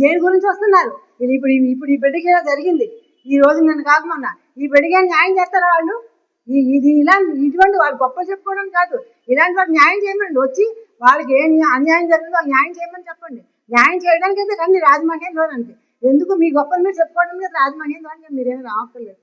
దేని గురించి వస్తున్నారు? ఇది ఇప్పుడు ఇప్పుడు ఈ బిడ్డకి ఇలా జరిగింది. ఈ రోజు నన్ను కాకమన్నా ఈ బిడ్డకి న్యాయం చేస్తారా వాళ్ళు? ఇది ఇలా ఇటువంటి వాళ్ళు గొప్ప చెప్పుకోవడం కాదు. ఇలాంటి వాళ్ళు న్యాయం చేయమండి వచ్చి వాళ్ళకి ఏం అన్యాయం జరిగిందో న్యాయం చేయమని చెప్పండి. న్యాయం చేయడానికి అయితే రండి రాజమహేంద్రవరానికి ఎందుకు మీ గొప్పలు మీరు చెప్పుకోవడం లేదు రాజమహేంద్రవరానికి మీరేమి రావట్లేదు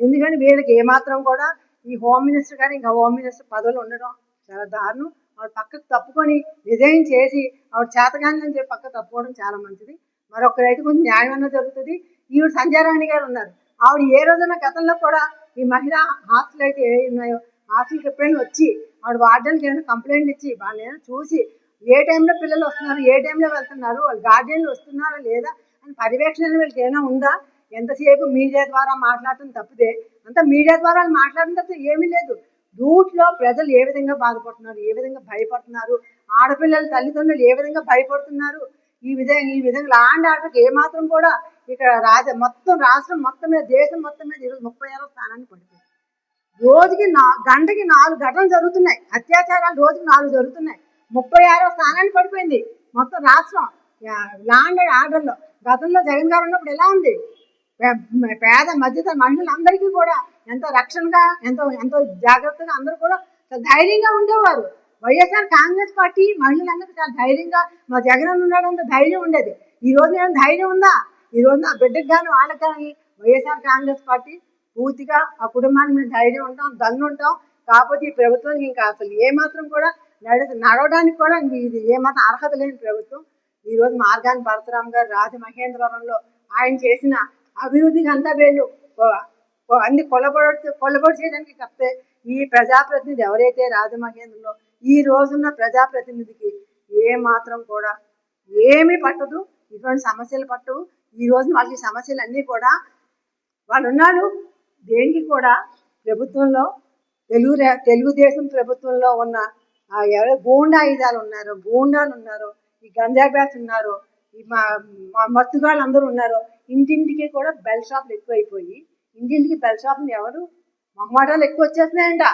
ఎందుకంటే వీళ్ళకి ఏమాత్రం కూడా ఈ హోమ్ మినిస్టర్ గారు ఇంకా హోమ్ మినిస్టర్ పదవులు ఉండడం చాలా దారుణం. ఆవిడ పక్కకు తప్పుకొని రిజైన్ చేసి ఆవిడ చేతగాని అని చెప్పి పక్కకు తప్పుకోవడం చాలా మంచిది. మరొక రైతు కొంచెం న్యాయం అన్న జరుగుతుంది. ఈవిడ సంజయరాణి గారు ఉన్నారు. ఆవిడ ఏ రోజున గతంలో కూడా ఈ మహిళా హాస్టల్ అయితే ఏ ఉన్నాయో హాస్టల్కి ఎప్పుడైనా వచ్చి ఆవిడ వార్డెన్కి ఏమైనా కంప్లైంట్ ఇచ్చి వాళ్ళని చూసి ఏ టైంలో పిల్లలు వస్తున్నారు ఏ టైంలో వెళ్తున్నారు వాళ్ళు గార్డియన్లు వస్తున్నారా లేదా అని పర్యవేక్షణ వీళ్ళకి ఏమైనా ఉందా? ఎంతసేపు మీడియా ద్వారా మాట్లాడటం తప్పితే అంతా మీడియా ద్వారా మాట్లాడడం తప్పితే ఏమీ లేదు. రూట్లో ప్రజలు ఏ విధంగా బాధపడుతున్నారు ఏ విధంగా భయపడుతున్నారు ఆడపిల్లల తల్లిదండ్రులు ఏ విధంగా భయపడుతున్నారు ఈ విధంగా ఈ విధంగా లాండ్ ఆర్డర్కి ఏమాత్రం కూడా ఇక్కడ రాజ మొత్తం రాష్ట్రం మొత్తం మీద దేశం మొత్తం మీద ఈరోజు ముప్పై ఆరో స్థానాన్ని పడిపోయింది రోజుకి నా గంటకి నాలుగు ఘటనలు జరుగుతున్నాయి. అత్యాచారాలు రోజుకి నాలుగు జరుగుతున్నాయి. ముప్పై ఆరో స్థానాన్ని పడిపోయింది. మొత్తం రాష్ట్రం. లాండ్ ఆర్డర్లో గతంలో జగన్ గారు ఉన్నప్పుడు ఎలా ఉంది? పేద మధ్యతర మహిళలందరికీ కూడా ఎంతో రక్షణగా ఎంతో ఎంతో జాగ్రత్తగా అందరూ కూడా ధైర్యంగా ఉండేవారు. వైఎస్ఆర్ కాంగ్రెస్ పార్టీ మహిళలందరికీ చాలా ధైర్యంగా మా జగన్ ఉన్నాడంత ధైర్యం ఉండేది. ఈ రోజు నేను ధైర్యం ఉందా? ఈ రోజు నా బిడ్డకు కానీ వాళ్ళకి కానీ వైఎస్ఆర్ కాంగ్రెస్ పార్టీ పూర్తిగా ఆ కుటుంబానికి మేము ధైర్యం ఉంటాం దన్ను ఉంటాం. కాకపోతే ఈ ప్రభుత్వానికి ఇంకా అసలు ఏమాత్రం కూడా నడ నడవడానికి కూడా ఇది ఏమాత్రం అర్హత లేని ప్రభుత్వం. ఈ రోజు మార్గాని పరశురామ్ గారు రాజమహేంద్రవరంలో ఆయన చేసిన అభివృద్ధికి అంతా వీళ్ళు అన్ని కొలబడి కొలబడి చేయడానికి తప్పితే ఈ ప్రజాప్రతినిధి ఎవరైతే రాజమహేంద్రలో ఈ రోజున్న ప్రజాప్రతినిధికి ఏ మాత్రం కూడా ఏమీ పట్టదు. ఇటువంటి సమస్యలు పట్టవు. ఈ రోజు వాళ్ళకి సమస్యలు అన్నీ కూడా వాళ్ళు ఉన్నారు దేనికి కూడా ప్రభుత్వంలో తెలుగు తెలుగుదేశం ప్రభుత్వంలో ఉన్న ఆ ఎవరో గూండా ఉన్నారో గూండాలు ఉన్నారో ఈ గంజా బ్యాచ్ ఉన్నారు ఈ మా మా మత్తుగాళ్ళు అందరూ ఉన్నారు ఇంటింటికి కూడా బెల్ షాపులు ఎక్కువైపోయి ఇంటింటికి బెల్ షాపులు ఎవరు? మొహమాటాలు ఎక్కువ వచ్చేస్తున్నాయంట.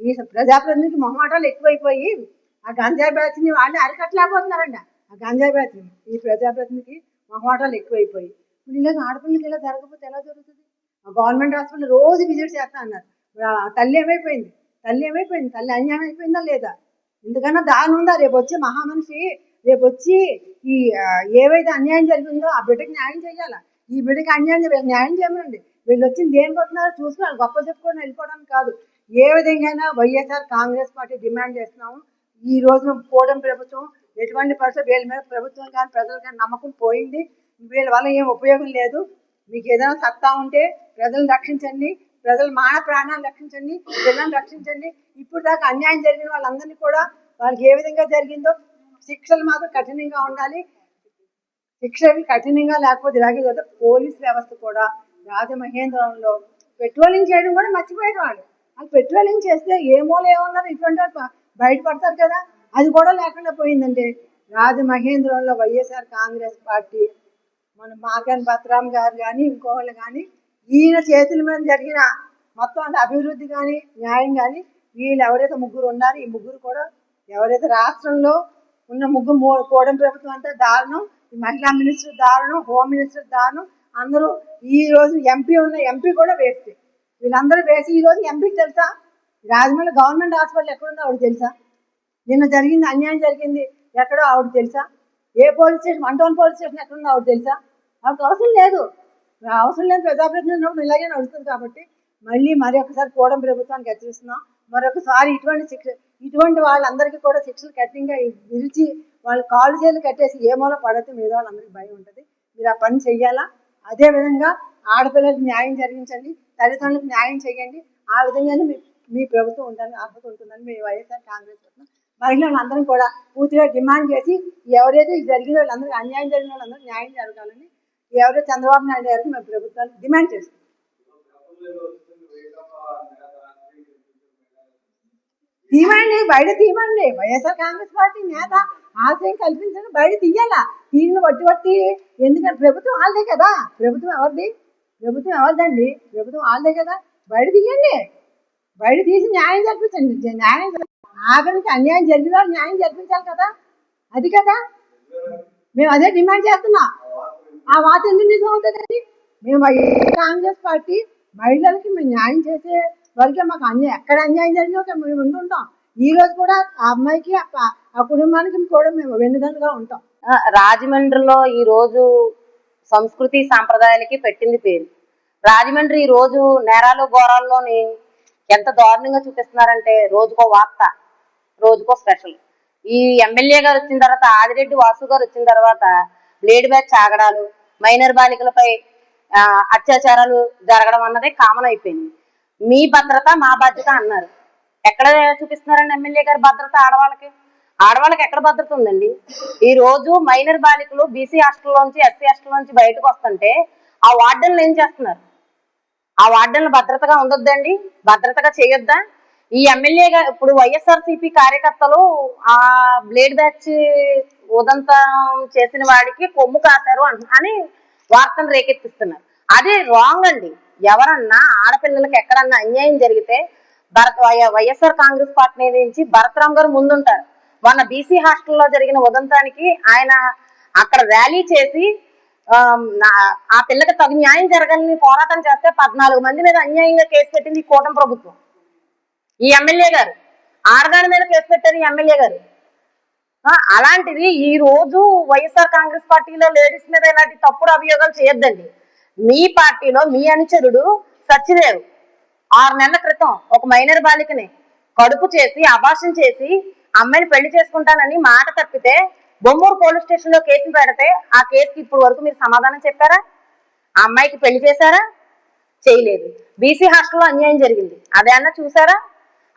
ఈ ప్రజాప్రతినిధికి మొహమాటాలు ఎక్కువైపోయి ఆ గంజా బ్యాచ్ని వాళ్ళు అరికట్టలేకపోతున్నారంట. ఆ గంజాయి బ్యాచ్ని ఈ ప్రజాప్రతినిధికి మొహమాటాలు ఎక్కువైపోయి. ఇప్పుడు ఇలాగ ఆడపిల్లలకి ఇలా జరగకపోతే ఎలా జరుగుతుంది? ఆ గవర్నమెంట్ హాస్పిటల్ రోజు విజిట్ చేస్తా అన్నారు. తల్లి ఏమైపోయింది? తల్లి ఏమైపోయింది? తల్లి అన్యాయం అయిపోయిందా లేదా? ఎందుకన్నా దాని ఉందా? రేపు వచ్చే మహామనిషి రేపు వచ్చి ఈ ఏవైతే అన్యాయం జరిగిందో ఆ బిడ్డకి న్యాయం చేయాలా ఈ బిడ్డకి అన్యాయం చేయాలి న్యాయం చేయమనండి. వీళ్ళు వచ్చింది దేనికి వస్తున్నారో చూసుకున్నారు వాళ్ళు గొప్ప చెప్పుకొని వెళ్ళిపోవడానికి కాదు. ఏ విధంగా వైఎస్ఆర్ కాంగ్రెస్ పార్టీ డిమాండ్ చేస్తున్నాము. ఈ రోజున కూటమి ప్రభుత్వం ఎటువంటి పరిస్థితి వీళ్ళ మీద ప్రభుత్వం కానీ ప్రజలు కానీ నమ్మకం పోయింది. వీళ్ళ వల్ల ఏం ఉపయోగం లేదు. మీకు ఏదైనా సత్తా ఉంటే ప్రజలను రక్షించండి. ప్రజల మాన ప్రాణాలు రక్షించండి. పిల్లలను రక్షించండి. ఇప్పుడు దాకా అన్యాయం జరిగిన వాళ్ళందరినీ కూడా వాళ్ళకి ఏ విధంగా జరిగిందో శిక్షలు మాత్రం కఠినంగా ఉండాలి. శిక్షలు కఠినంగా లేకపోతే ఇలాగే కదా. పోలీస్ వ్యవస్థ కూడా రాజమహేంద్రంలో పెట్రోలింగ్ చేయడం కూడా మర్చిపోయారు వాళ్ళు. వాళ్ళు పెట్రోలింగ్ చేస్తే ఏమో ఏమన్నారు ఇటువంటి బయటపడతారు కదా. అది కూడా లేకుండా పోయిందంటే రాజమహేంద్రంలో వైఎస్ఆర్ కాంగ్రెస్ పార్టీ మన మాగన్ భద్రాం గారు కానీ ఇంకోళ్ళు కానీ ఈయన చేతుల మీద జరిగిన మొత్తం అంటే అభివృద్ధి కానీ న్యాయం కానీ వీళ్ళు ఎవరైతే ముగ్గురు ఉన్నారో ఈ ముగ్గురు కూడా ఎవరైతే రాష్ట్రంలో ఉన్న ముగ్గురు మూ ప్రభుత్వం అంతా దారుణం. మహిళా మినిస్టర్ దారుణం హోమ్ మినిస్టర్ దారుణం. అందరూ ఈ రోజు ఎంపీ ఉన్న ఎంపీ కూడా వేస్ట్ వీళ్ళందరూ వేసి ఈ రోజు ఎంపీకి తెలుసా? రాజమండ్రి గవర్నమెంట్ హాస్పిటల్ ఎక్కడుందో ఆవిడ తెలుసా? నిన్న జరిగింది అన్యాయం జరిగింది ఎక్కడో ఆవిడ తెలుసా? ఏ police station one town police station ఎక్కడుందో ఆవిడ తెలుసా? ఆవిడకి అవసరం లేదు. అవసరం లేని ప్రజాప్రతినిధులు ఇలాగే నడుస్తుంది కాబట్టి మళ్ళీ మరి ఒకసారి కూడం ప్రభుత్వానికి హెచ్చరిస్తున్నాం. మరొకసారి ఇటువంటి శిక్ష ఇటువంటి వాళ్ళందరికీ కూడా శిక్షలు కఠినంగా విరిచి వాళ్ళు కాలు చేతులు కట్టేసి ఏమోలో పడితే మీద వాళ్ళందరికీ భయం ఉంటుంది. మీరు ఆ పని చెయ్యాలా? అదే విధంగా ఆడపిల్లలకు న్యాయం జరిగించండి. తల్లిదండ్రులకు న్యాయం చేయండి ఆ విధంగానే మీ మీ ప్రభుత్వం ఉండాలని అర్హత ఉంటుందని మీ వైఎస్ఆర్ కాంగ్రెస్ తరఫున మహిళలు అందరం కూడా పూర్తిగా డిమాండ్ చేసి ఎవరైతే జరిగిన వాళ్ళందరికీ అన్యాయం జరిగిన వాళ్ళందరూ న్యాయం జరగాలని ఎవరైతే చంద్రబాబు నాయుడు గారికి మేము ప్రభుత్వాన్ని డిమాండ్ చేస్తాం తీమండి బయట తీమండి వైఎస్ఆర్ కాంగ్రెస్ పార్టీ నేత ఆశయం కల్పించండి బయట తీయాలా? తీరిని బట్టి బట్టి ఎందుకంటే ప్రభుత్వం వాళ్ళదే కదా. ప్రభుత్వం ఎవరిది? ప్రభుత్వం ఎవరిదండి? ప్రభుత్వం వాళ్ళదే కదా. బయట తీయండి. బయట తీసి న్యాయం జరిపించండి. న్యాయం ఆఖరికి అన్యాయం జరిగిన వాళ్ళు న్యాయం జరిపించాలి కదా. అది కదా. మేము అదే డిమాండ్ చేస్తున్నాం. ఆ వాత ఎందుకు నిజం అవుతుందండి? మేము కాంగ్రెస్ పార్టీ మహిళలకి మేము న్యాయం చేసే వరకే మాకు అన్యాయం ఎక్కడ అన్యాయం జరిగినా ఒక మేము ఉంటుంటాం ఈ రోజు కూడా ఆ అమ్మాయికి ఆ కుటుంబానికి కూడా మేము వెన్నుదన్నుగా ఉంటాం. రాజమండ్రిలో ఈ రోజు సంస్కృతి సాంప్రదాయాలకి పెట్టింది పేరు. రాజమండ్రి ఈ రోజు నేరాలు ఘోరాల్లోని ఎంత దారుణంగా చూపిస్తున్నారంటే రోజుకో వార్త రోజుకో స్పెషల్. ఈ ఎమ్మెల్యే గారు వచ్చిన తర్వాత ఆదిరెడ్డి వాసు గారు వచ్చిన తర్వాత బ్లేడ్ బ్యాచ్ ఆగడాలు మైనర్ బాలికలపై అత్యాచారాలు జరగడం అన్నది కామన్ అయిపోయింది. మీ భద్రత మా బాధ్యత అన్నారు. ఎక్కడ చూపిస్తున్నారండి ఎమ్మెల్యే గారి భద్రత ఆడవాళ్ళకి? ఆడవాళ్ళకి ఎక్కడ భద్రత ఉందండి? ఈ రోజు మైనర్ బాలికలు బీసీ హాస్టల్ నుంచి ఎస్సీ హాస్టల్ నుంచి బయటకు వస్తుంటే ఆ వార్డెన్లు ఏం చేస్తున్నారు? ఆ వార్డెన్లు భద్రతగా ఉండొద్దండి? భద్రతగా చేయొద్దా? ఈ ఎమ్మెల్యే గారు ఇప్పుడు వైఎస్ఆర్సీపీ కార్యకర్తలు ఆ బ్లేడ్ బ్యాచ్ ఉదంతం చేసిన వాడికి కొమ్ము కాశారు అంట- అని వార్తను రేకెత్తిస్తున్నారు. అది రాంగ్ అండి. ఎవరన్నా ఆడపిల్లలకి ఎక్కడన్నా అన్యాయం జరిగితే Bharat Y- YSR Congress party నుంచి భరతరామ్ గారు ముందుంటారు. మొన్న బీసీ హాస్టల్లో జరిగిన ఉదంతానికి ఆయన అక్కడ ర్యాలీ చేసి ఆ పిల్లకి తగు న్యాయం జరగాలని పోరాటం చేస్తే పద్నాలుగు మంది మీద అన్యాయంగా కేసు పెట్టింది ఈ కూటమి ప్రభుత్వం. ఈ ఎమ్మెల్యే గారు. ఆడదాని మీద కేసు పెట్టారు ఈ ఎమ్మెల్యే గారు. అలాంటిది ఈ రోజు వైఎస్ఆర్ కాంగ్రెస్ పార్టీలో లేడీస్ మీద ఇలాంటి తప్పుడు అభియోగాలు చేయొద్దండి. మీ పార్టీలో మీ అనుచరుడు సత్యదేవ్. ఆరు నెలల క్రితం ఒక మైనర్ బాలికని కడుపు చేసి అభాషణ చేసి అమ్మాయిని పెళ్ళి చేసుకుంటానని మాట తప్పితే బొమ్మూరు పోలీస్ స్టేషన్లో కేసు పెడితే ఆ కేసుకి ఇప్పుడు వరకు మీరు సమాధానం చెప్పారా? ఆ అమ్మాయికి పెళ్ళి చేశారా? చేయలేదు. బీసీ హాస్టల్లో అన్యాయం జరిగింది. అదేనా చూసారా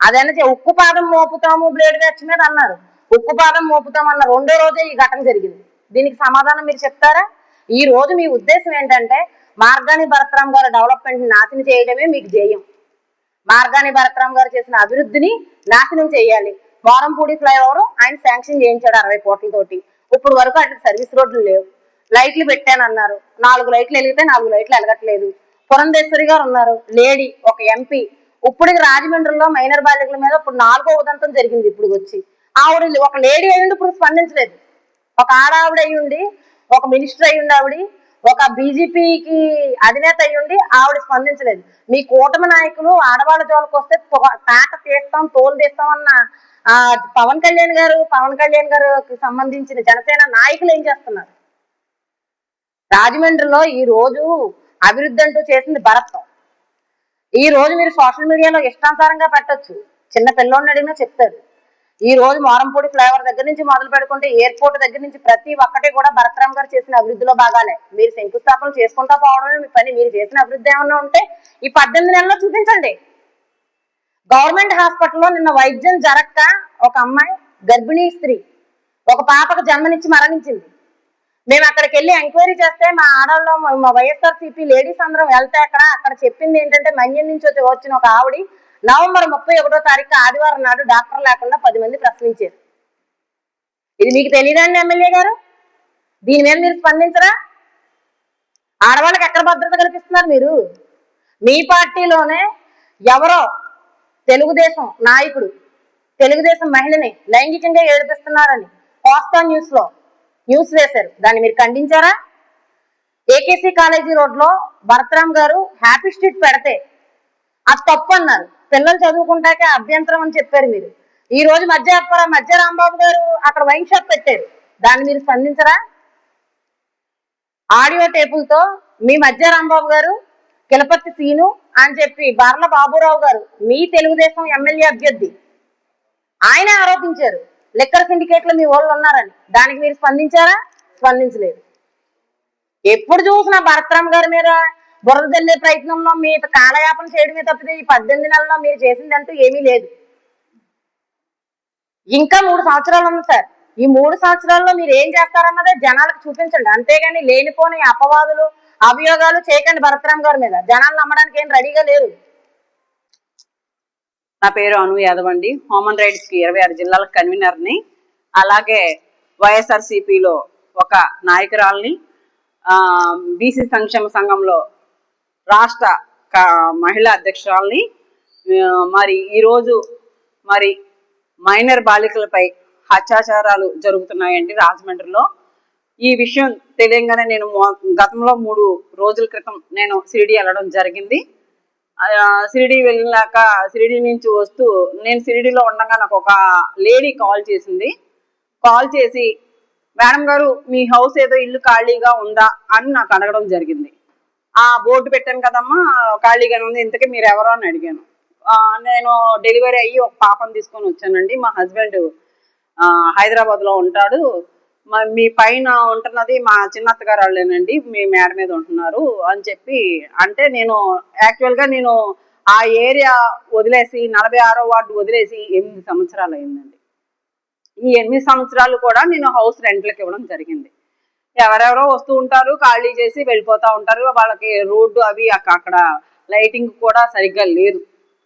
అదేనా చే- ఉక్కు పాదం మోపుతాము బ్లేడ్ బ్యాచ్ మీద అన్నారు. ఉక్కు పాదం మోపుతాం అన్న రెండో రోజే ఈ ఘటన జరిగింది. దీనికి సమాధానం మీరు చెప్తారా? ఈ రోజు మీ ఉద్దేశం ఏంటంటే మార్గాని భరతరామ్ గారు డెవలప్మెంట్ నాశనం చేయడమే మీకు జేయం మార్గాని భరతరామ్ గారు చేసిన అభివృద్ధిని నాశనం చేయాలి. వారంపూడి ఫ్లైఓవర్ ఆయన శాంక్షన్ చేయించాడు అరవై కోట్లతోటి ఇప్పుడు వరకు అట్లా సర్వీస్ రోడ్లు లేవు. లైట్లు పెట్టానన్నారు నాలుగు లైట్లు వెలిగితే నాలుగు లైట్లు వెలగట్లేదు. పురంధేశ్వరి గారు ఉన్నారు. లేడీ ఒక ఎంపీ ఇప్పటికి రాజమండ్రిలో మైనర్ బాలికల మీద ఇప్పుడు నాలుగో ఉదంతం జరిగింది ఇప్పుడు వచ్చి. ఆవిడ ఒక లేడీ అయ్యిండి ఇప్పుడు స్పందించలేదు. ఒక ఆడావిడ అయ్యుండి ఒక మినిస్టర్ అయ్యుండి ఆవిడ ఒక బీజేపీకి అధినేత అయ్యుండి ఆవిడ స్పందించలేదు. మీ కూటమి నాయకులు ఆడవాళ్ళ జోలికి వస్తే తాట తీస్తాం తోలు తీస్తాం అన్న ఆ, పవన్ కళ్యాణ్ గారు పవన్ కళ్యాణ్ గారికి సంబంధించిన జనసేన నాయకులు ఏం చేస్తున్నారు? రాజమండ్రిలో ఈ రోజు అభివృద్ధి అంటూ చేసింది భరత్వం ఈ రోజు మీరు సోషల్ మీడియాలో ఇష్టానుసారంగా పెట్టొచ్చు. చిన్న పిల్లోడిని అడిగినా చెప్తారు. ఈ రోజు మోరంపూడి ఫ్లైఓవర్ దగ్గర నుంచి మొదలు పెట్టుకుంటే ఎయిర్పోర్ట్ దగ్గర నుంచి ప్రతి ఒక్కటి కూడా భరతరామ్ గారు చేసిన అభివృద్ధిలో భాగాలే. మీరు శంకుస్థాపన చేసుకుంటా పోవడమే మీ పని. మీరు చేసిన అభివృద్ధి ఏమన్నా ఉంటే ఈ పద్దెనిమిది నెలల్లో చూపించండి. గవర్నమెంట్ హాస్పిటల్లో నిన్న వైద్యం జరక్క ఒక అమ్మాయి గర్భిణీ స్త్రీ. ఒక పాపకు జన్మనిచ్చి మరణించింది. మేము అక్కడికి వెళ్ళి ఎంక్వైరీ చేస్తే మా ఆడవాళ్ళు మా వైఎస్ఆర్సీపీ లేడీస్ అందరం వెళ్తే అక్కడ అక్కడ చెప్పింది ఏంటంటే మంజన్ నుంచి వచ్చి వచ్చిన ఒక ఆవిడ నవంబర్ ముప్పై ఒకటో తారీఖు ఆదివారం నాడు డాక్టర్ లేకుండా పది మంది ప్రశ్నించారు ఇది మీకు తెలియదండి ఎమ్మెల్యే గారు? దీని మీద మీరు స్పందించరా? ఆడవాళ్ళకి ఎక్కడ భద్రత కల్పిస్తున్నారు మీరు? మీ పార్టీలోనే ఎవరో తెలుగుదేశం నాయకుడు తెలుగుదేశం మహిళని లైంగికంగా ఏడిపిస్తున్నారని కోస్తా న్యూస్లో న్యూస్ వేశారు. దాన్ని మీరు ఖండించారా? ఏకేసీ కాలేజీ రోడ్లో భరతరామ్ గారు హ్యాపీ స్ట్రీట్ పెడితే అది తప్పు అన్నారు. పిల్లలు చదువుకుంటాకే అభ్యంతరం అని చెప్పారు మీరు. ఈ రోజు మధ్య మధ్య రాంబాబు గారు అక్కడ వైన్ షాప్ పెట్టారు. దాన్ని మీరు స్పందించరా? ఆడియో టేపులతో మీ మధ్య రాంబాబు గారు కిలపత్తి సీను అని చెప్పి బార్ల బాబురావు గారు మీ తెలుగుదేశం ఎమ్మెల్యే అభ్యర్థి ఆయన ఆరోపించారు. లిక్కర్ సిండికేట్లో మీ వాళ్ళు ఉన్నారని. దానికి మీరు స్పందించారా? స్పందించలేదు. ఎప్పుడు చూసినా భరత్రామ్ గారి మీద బురద తెల్లే ప్రయత్నంలో మీ కాలయాపన చేయడమే తప్పితే ఈ పద్దెనిమిది నెలల్లో మీరు చేసిందంటూ ఏమీ లేదు. ఇంకా మూడు సంవత్సరాలు ఉంది సార్. ఈ మూడు సంవత్సరాల్లో మీరు ఏం చేస్తారన్నదే జనాలకు చూపించండి. అంతేగాని లేనిపోని అపవాదులు అభియోగాలు చేయకండి భరతరామ్ గారి మీద. జనాలు నమ్మడానికి ఏం రెడీగా లేరు. నా పేరు అను యాదవ్ అండి. హ్యూమన్ రైట్స్కి ఇరవై ఆరు జిల్లాల కన్వీనర్ని అలాగే వైఎస్ఆర్ ఒక నాయకురాల్ని బీసీ సంక్షేమ సంఘంలో రాష్ట్ర మహిళా అధ్యక్షురాల్ని మరి ఈరోజు మరి మైనర్ బాలికలపై అత్యాచారాలు జరుగుతున్నాయండి రాజమండ్రిలో. ఈ విషయం తెలియంగానే నేను గతంలో మూడు రోజుల క్రితం నేను షిరిడి వెళ్ళడం జరిగింది. సిరిడి షిరిడి సిరిడి షిరిడి నుంచి వస్తూ నేను షిరిడిలో ఉండగా నాకు ఒక లేడీ కాల్ చేసింది. కాల్ చేసి మేడం గారు మీ హౌస్ ఏదో ఇల్లు ఖాళీగా ఉందా? అని నాకు అడగడం జరిగింది. ఆ బోర్డు పెట్టాను కదమ్మా ఖాళీగానే ఉంది ఇంతకీ మీరు ఎవరో అని అడిగాను. నేను డెలివరీ అయ్యి ఒక పాపను తీసుకొని వచ్చానండి. మా హస్బెండ్ హైదరాబాద్లో ఉంటాడు. మీ పైన ఉంటున్నది మా చిన్నత్త గారు వాళ్ళేనండి మీ మేడ మీద ఉంటున్నారు అని చెప్పి అంటే నేను యాక్చువల్గా నేను ఆ ఏరియా వదిలేసి నలభై ఆరో వార్డు వదిలేసి ఎనిమిది సంవత్సరాలు అయిందండి. ఈ ఎనిమిది సంవత్సరాలు కూడా నేను హౌస్ రెంట్లకు ఇవ్వడం జరిగింది. ఎవరెవరో వస్తూ ఉంటారు ఖాళీ చేసి వెళ్ళిపోతూ ఉంటారు. వాళ్ళకి రోడ్డు అవి అక్కడ లైటింగ్ కూడా సరిగ్గా లేదు.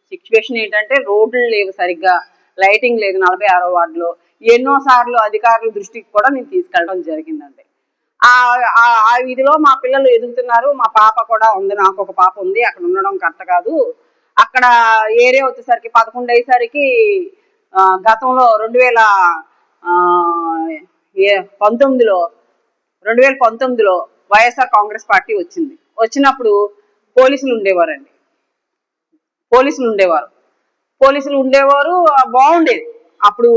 సిచ్యువేషన్ ఏంటంటే రోడ్లు లేవు సరిగ్గా. లైటింగ్ లేదు నలభై ఆరో వార్డులో. ఎన్నో సార్లు అధికారుల దృష్టికి కూడా నేను తీసుకెళ్ళడం జరిగిందండి. ఆ విధిలో మా పిల్లలు ఎదుగుతున్నారు. మా పాప కూడా ఉంది. నాకు ఒక పాప ఉంది. అక్కడ ఉండడం కరెక్ట్ కాదు. అక్కడ ఏరియా వచ్చేసరికి పదకొండు అయ్యేసరికి గతంలో రెండు వేల ఏ- పంతొమ్మిదిలో రెండు వేల పంతొమ్మిదిలో వైఎస్ఆర్ కాంగ్రెస్ పార్టీ వచ్చింది. వచ్చినప్పుడు పోలీసులు ఉండేవారండి. పోలీసులు ఉండేవారు. పోలీసులు ఉండేవారు బాగుండేది. అప్పుడు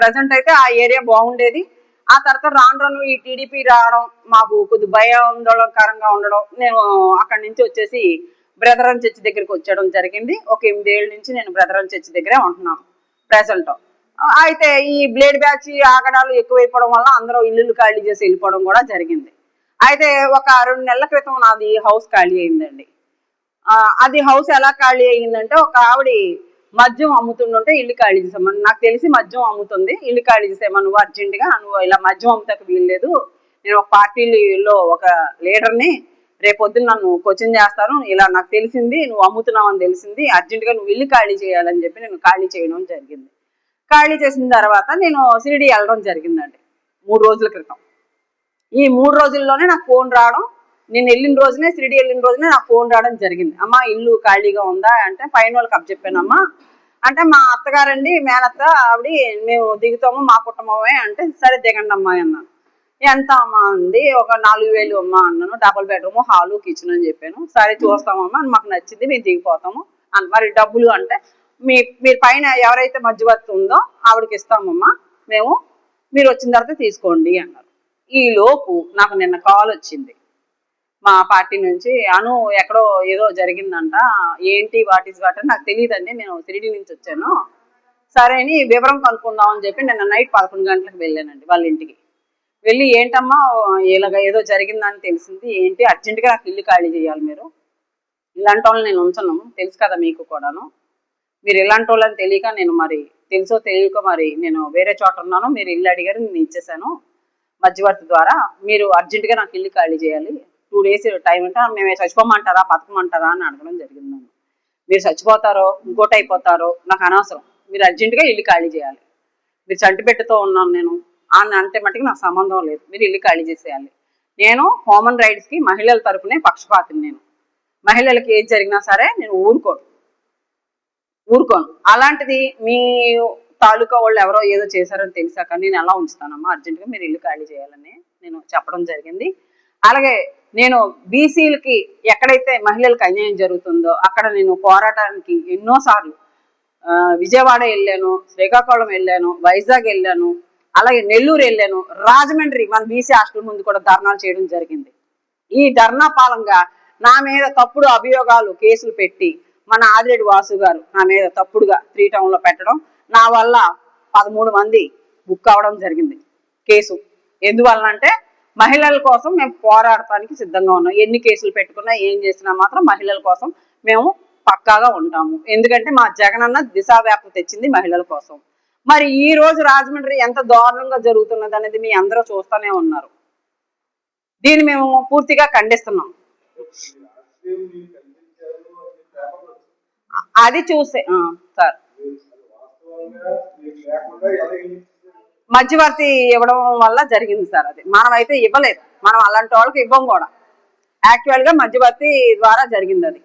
ప్రజెంట్ అయితే ఆ ఏరియా బాగుండేది. ఆ తర్వాత రాను రాను ఈ టీడీపీ రావడం మాకు కొద్ది భయాందోళనకరంగా ఉండడం నేను అక్కడి నుంచి వచ్చేసి బ్రదరన్ చర్చ్ దగ్గరికి వచ్చేయడం జరిగింది. ఒక ఎనిమిదేళ్ళ నుంచి నేను బ్రదరన్ చర్చ్ దగ్గరే ఉంటున్నాను ప్రజెంట్ అయితే ఈ బ్లేడ్ బ్యాచ్ ఆగడాలు ఎక్కువైపోవడం వల్ల అందరూ ఇల్లులు ఖాళీ చేసి వెళ్ళిపోవడం కూడా జరిగింది. అయితే ఒక రెండు నెలల క్రితం నాది హౌస్ ఖాళీ అయిందండి. అది హౌస్ ఎలా ఖాళీ అయిందంటే ఒక ఆవిడ మద్యం అమ్ముతుంటే ఇల్లు ఖాళీ చేసామని నాకు తెలిసి మద్యం అమ్ముతుంది ఇల్లు ఖాళీ చేసేమా నువ్వు అర్జెంటుగా నువ్వు ఇలా మద్యం అమ్ముతాక వీల్లేదు నేను ఒక పార్టీలో ఒక లీడర్ని రేపొద్దున నన్ను కోచింగ్ చేస్తాను ఇలా నాకు తెలిసింది నువ్వు అమ్ముతున్నావు అని తెలిసింది అర్జెంటుగా నువ్వు ఇల్లు ఖాళీ చేయాలని చెప్పి నేను ఖాళీ చేయడం జరిగింది. ఖాళీ చేసిన తర్వాత నేను షిరిడి వెళ్ళడం జరిగిందండి. మూడు రోజుల క్రితం. ఈ మూడు రోజుల్లోనే నాకు ఫోన్ రావడం నేను వెళ్ళిన రోజునే షిరిడి వెళ్ళిన రోజునే నాకు ఫోన్ రావడం జరిగింది. అమ్మా ఇల్లు ఖాళీగా ఉందా? అంటే పైన వాళ్ళకి అప్పచెప్పానమ్మా అంటే మా అత్తగారండి మేనత్త ఆవిడ మేము దిగుతాము మా కుటుంబమే అంటే సరే దిగండి అమ్మా అన్నాను. ఎంత అమ్మా అంది? ఒక నాలుగు వేలు అమ్మా అన్నాను. డబుల్ బెడ్రూమ్ హాలు కిచెన్ అని చెప్పాను. సరే చూస్తామమ్మా మాకు నచ్చింది మేము దిగిపోతాము అంత మరి డబ్బులు అంటే మీ మీరు పైన ఎవరైతే మధ్యవర్తి ఉందో ఆవిడకి ఇస్తామమ్మా. మేము మీరు వచ్చిన తర్వాత తీసుకోండి అన్నారు. ఈ లోపు నాకు నిన్న కాల్ వచ్చింది. మా పార్టీ నుంచి అను ఎక్కడో ఏదో జరిగిందంట. ఏంటి వాట్ ఈస్ వాట్ అని నాకు తెలియదండి. నేను త్రీడీ నుంచి వచ్చాను. సరే అని వివరం కనుక్కుందాం అని చెప్పి నిన్న నైట్ పదకొండు గంటలకు వెళ్ళానండి వాళ్ళ ఇంటికి. వెళ్ళి ఏంటమ్మా ఇలాగ ఏదో జరిగిందని తెలిసింది. ఏంటి అర్జెంటుగా నాకు ఇల్లు ఖాళీ చేయాలి మీరు. ఇలాంటి వాళ్ళని నేను ఉంచను. తెలుసు కదా మీకు కూడాను. మీరు ఇలాంటి వాళ్ళని తెలియక నేను మరి తెలుసో తెలియక మరి నేను వేరే చోట ఉన్నాను మీరు ఇల్లు అడిగారు నేను ఇచ్చేసాను. మధ్యవర్తి ద్వారా మీరు అర్జెంటుగా నాకు ఇల్లు ఖాళీ చేయాలి. టూ డేస్ టైం అంటే మేము చచ్చిపోమంటారా బతకమంటారా అని అడగడం జరిగింది నన్ను. మీరు చచ్చిపోతారో ఇంకోటి అయిపోతారో నాకు అనవసరం. మీరు అర్జెంటుగా ఇల్లు ఖాళీ చేయాలి. మీరు చంటిపెట్టుతో ఉన్నాను నేను. అని అంటే మటుకు నాకు సంబంధం లేదు. మీరు ఇల్లు ఖాళీ చేసేయాలి. నేను హ్యూమన్ రైట్స్కి మహిళల తరపునే పక్షపాతిని నేను. మహిళలకి ఏది జరిగినా సరే నేను ఊరుకోను. ఊరుకోను. అలాంటిది మీ తాలూకా వాళ్ళు ఎవరో ఏదో చేశారని తెలిసాక నేను ఎలా ఉంచుతానమ్మా అర్జెంటుగా మీరు ఇల్లు ఖాళీ చేయాలని నేను చెప్పడం జరిగింది. అలాగే నేను బీసీలకి ఎక్కడైతే మహిళలకు అన్యాయం జరుగుతుందో అక్కడ నేను పోరాటానికి ఎన్నోసార్లు విజయవాడ వెళ్ళాను శ్రీకాకుళం వెళ్ళాను వైజాగ్ వెళ్ళాను అలాగే నెల్లూరు వెళ్ళాను రాజమండ్రి మన బీసీ హాస్టల్ ముందు కూడా ధర్నాలు చేయడం జరిగింది. ఈ ధర్నా పాలంగా నా మీద తప్పుడు అభియోగాలు కేసులు పెట్టి మన ఆదిరెడ్డి వాసు గారు నా మీద తప్పుడుగా త్రీ టౌన్లో పెట్టడం నా వల్ల పదమూడు మంది బుక్ అవడం జరిగింది. కేసు. ఎందువల్ల అంటే మహిళల కోసం మేము పోరాడటానికి సిద్ధంగా ఉన్నాం. ఎన్ని కేసులు పెట్టుకున్నా ఏం చేసినా మాత్రం మహిళల కోసం మేము పక్కాగా ఉంటాము. ఎందుకంటే మా జగనన్న దిశా వ్యాప్తి తెచ్చింది మహిళల కోసం. మరి ఈ రోజు రాజమండ్రి ఎంత దారుణంగా జరుగుతున్నది అనేది మీ అందరూ చూస్తూనే ఉన్నారు. దీన్ని మేము పూర్తిగా ఖండిస్తున్నాం. అది చూసే సార్. మధ్యవర్తి ఇవ్వడం వల్ల జరిగింది సార్ అది. మనం అయితే ఇవ్వలేదు. మనం అలాంటి వాళ్ళకి ఇవ్వం కూడా. యాక్చువల్గా మధ్యవర్తి ద్వారా జరిగింది అది.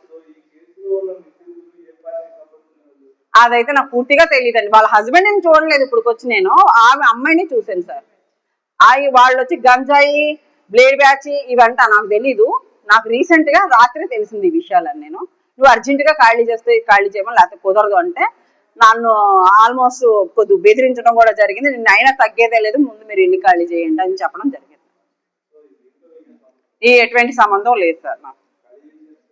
అదైతే నాకు పూర్తిగా తెలియదండి వాళ్ళ హస్బెండ్ని చూడలేదు ఇప్పుడు వచ్చి నేను. ఆమె అమ్మాయిని చూశాను సార్. అవి వాళ్ళు వచ్చి గంజాయి బ్లేడ్ బ్యాచ్ ఇవంట నాకు తెలీదు. నాకు రీసెంట్గా రాత్రి తెలిసింది ఈ విషయాలని నేను. నువ్వు అర్జెంట్గా ఖాళీ చేస్తే ఖాళీ చేయమని లేకపోతే కుదరదు అంటే నన్ను ఆల్మోస్ట్ కొద్ది బెదిరించడం కూడా జరిగింది. నేను అయినా తగ్గేదే లేదు. ముందు మీరు ఇల్లు ఖాళీ చేయండి అని చెప్పడం జరిగింది. ఈ ఎటువంటి సంబంధం లేదు సార్ నాకు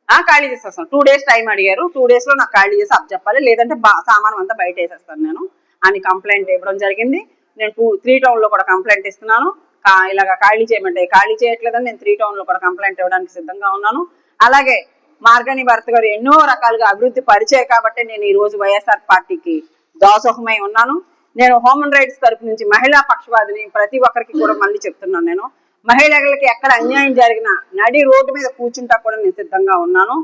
ఆ, ఖాళీ చేసేస్తాను టూ డేస్ టైం అడిగారు. టూ డేస్లో నాకు ఖాళీ చేసి అప్ చెప్పాలి లేదంటే బా- సామానం అంతా బయట వేసేస్తాను నేను. అని కంప్లైంట్ ఇవ్వడం జరిగింది. నేను టూ త్రీ టౌన్లో కూడా కంప్లైంట్ ఇస్తున్నాను. ఇలాగ ఖాళీ చేయమంటే ఖాళీ చేయట్లేదని నేను త్రీ టౌన్లో కూడా కంప్లైంట్ ఇవ్వడానికి సిద్ధంగా ఉన్నాను. అలాగే మార్గని భరత్ గారు ఎన్నో రకాలుగా అభివృద్ధి పరిచయం కాబట్టి నేను ఈ రోజు వైఎస్ఆర్ పార్టీకి దోసహమై ఉన్నాను. నేను హ్యూమన్ రైట్స్ తరపు నుంచి మహిళా పక్షవాదిని ప్రతి ఒక్కరికి కూడా మళ్ళీ చెప్తున్నాను నేను. మహిళలకి ఎక్కడ అన్యాయం జరిగినా నడి రోడ్డు మీద కూర్చుంటా కూడా నేను సిద్ధంగా ఉన్నాను.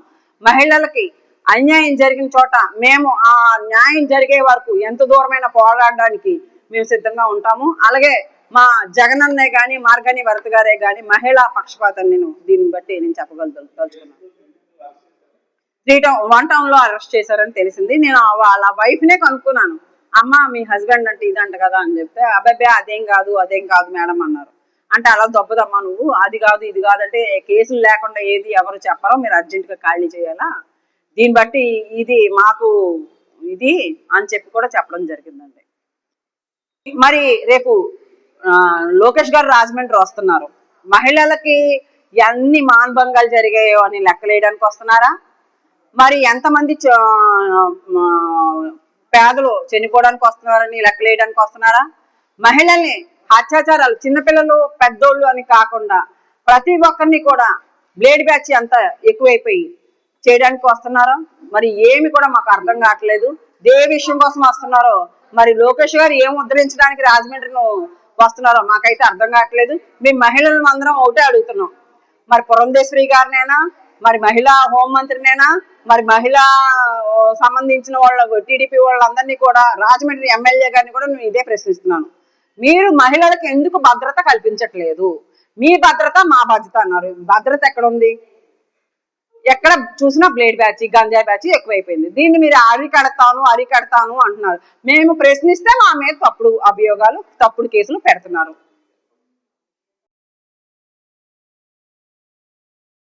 మహిళలకి అన్యాయం జరిగిన చోట మేము ఆ న్యాయం జరిగే వరకు ఎంత దూరమైన పోరాడడానికి మేము సిద్ధంగా ఉంటాము. అలాగే మా జగనన్నే కానీ మార్గని భరత గారే కానీ మహిళా పక్షపాతం నేను దీన్ని బట్టి నేను చెప్పగలుగుతాను. త్రీ టౌన్ వన్ టౌన్లో అరెస్ట్ చేశారని తెలిసింది. నేను వాళ్ళ వైఫ్ నే కనుక్కున్నాను. అమ్మ మీ హస్బెండ్ అంటే ఇదంట కదా అని చెప్తే అబ్బాయి అదేం కాదు అదేం కాదు మేడం అన్నారు. అంటే అలా దొబ్బదమ్మా నువ్వు అది కాదు ఇది కాదు అంటే కేసులు లేకుండా ఏది ఎవరు చెప్పరో మీరు అర్జెంటుగా ఖాళీ చేయాలా? దీన్ని బట్టి ఇది మాకు ఇది అని చెప్పి కూడా చెప్పడం జరిగిందండి. మరి రేపు లోకేష్ గారు రాజమండ్రి వస్తున్నారు. మహిళలకి ఎన్ని మానభంగాలు జరిగాయో అని లెక్కలేయడానికి వస్తున్నారా? మరి ఎంతమంది చ- పేదలు చనిపోవడానికి వస్తున్నారని లెక్కలేయడానికి వస్తున్నారా? మహిళల్ని అత్యాచారాలు చిన్నపిల్లలు పెద్దోళ్ళు అని కాకుండా ప్రతి ఒక్కరిని కూడా బ్లేడ్ బ్యాచ్ అంత ఎక్కువైపోయి చేయడానికి వస్తున్నారా? మరి ఏమి కూడా మాకు అర్థం కావట్లేదు. ఏ విషయం కోసం వస్తున్నారో మరి లోకేష్ గారు ఏం ఉద్ధరించడానికి రాజమండ్రిను వస్తున్నారో మాకైతే అర్థం కావట్లేదు. మేము మహిళలు అందరం ఒకటే అడుగుతున్నాం. మరి పురంధేశ్వరి గారినైనా మరి మహిళా హోంమంత్రినైనా మరి మహిళా సంబంధించిన వాళ్ళ టీడీపీ వాళ్ళందరినీ కూడా రాజమండ్రి ఎమ్మెల్యే గారిని కూడా నేను ఇదే ప్రశ్నిస్తున్నాను. మీరు మహిళలకు ఎందుకు భద్రత కల్పించట్లేదు? మీ భద్రత మా బాధ్యత అన్నారు. భద్రత ఎక్కడ ఉంది ఎక్కడ చూసినా బ్లేడ్ బ్యాచ్ గంజాయి బ్యాచ్ ఎక్కువైపోయింది. దీన్ని మీరు అరికడతాను అరికడతాను అంటున్నారు. మేము ప్రశ్నిస్తే మా మీద తప్పుడు అభియోగాలు తప్పుడు కేసులు పెడుతున్నారు.